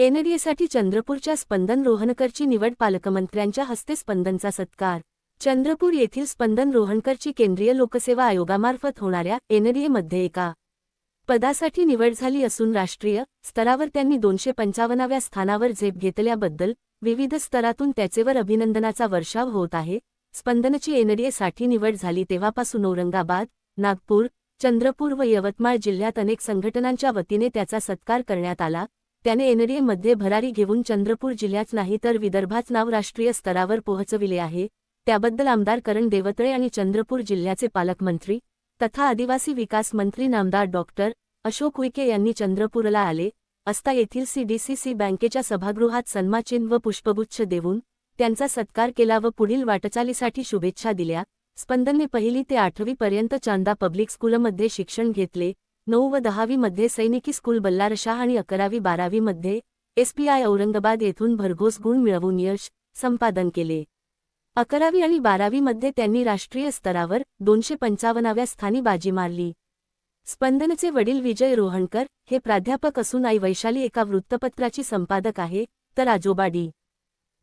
एनडीएसाठी चंद्रपूरच्या स्पंदन रोहणकरची निवड पालकमंत्र्यांच्या हस्ते स्पंदनचा सत्कार. चंद्रपूर येथील स्पंदन रोहणकरची केंद्रीय लोकसेवा आयोगामार्फत होणाऱ्या एनडीएमध्ये एका पदासाठी निवड झाली असून राष्ट्रीय स्तरावर त्यांनी दोनशे पंचावन्नाव्या स्थानावर झेप घेतल्याबद्दल विविध स्तरातून त्याचेवर अभिनंदनाचा वर्षाव होत आहे. स्पंदनची एनडीएसाठी निवड झाली तेव्हापासून औरंगाबाद नागपूर चंद्रपूर व यवतमाळ जिल्ह्यात अनेक संघटनांच्या वतीने त्याचा सत्कार करण्यात आला. त्याने एनडीएमध्ये भरारी घेऊन चंद्रपूर जिल्ह्याच नाही तर विदर्भाच नाव राष्ट्रीय स्तरावर पोहोचविले आहे. त्याबद्दल आमदार करण देवतळे आणि चंद्रपूर जिल्ह्याचे पालकमंत्री तथा आदिवासी विकास मंत्री नामदार डॉक्टर अशोक उईके यांनी चंद्रपूरला आले असता येथील सीडीसीसी बँकेच्या सभागृहात सन्माचिन्ह व पुष्पगुच्छ देऊन त्यांचा सत्कार केला व पुढील वाटचालीसाठी शुभेच्छा दिल्या. स्पंदनने पहिली ते आठवी पर्यंत चांदा पब्लिक स्कूलमध्ये शिक्षण घेतले नऊ व दहावीमध्ये सैनिकी स्कूल बल्लारशाह आणि अकरावी बारावीमध्ये एसपीआय औरंगाबाद येथून भरघोस गुण मिळवून यश संपादन केले. अकरावी आणि बारावीमध्ये त्यांनी राष्ट्रीय स्तरावर दोनशे पंचावन्नाव्या स्थानी बाजी मारली. स्पंदनचे वडील विजय रोहणकर हे प्राध्यापक असून आई वैशाली एका वृत्तपत्राची संपादक आहे तर आजोबा डी.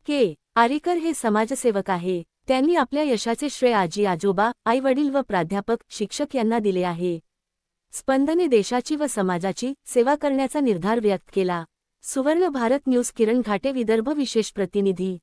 के. आरेकर हे समाजसेवक आहे. त्यांनी आपल्या यशाचे श्रेय आजी आजोबा आई वडील व प्राध्यापक शिक्षक यांना दिले आहे. स्पंदने देशाची व समाजाची सेवा करण्याचा निर्धार व्यक्त केला. सुवर्ण भारत न्यूज किरण घाटे विदर्भ विशेष प्रतिनिधी.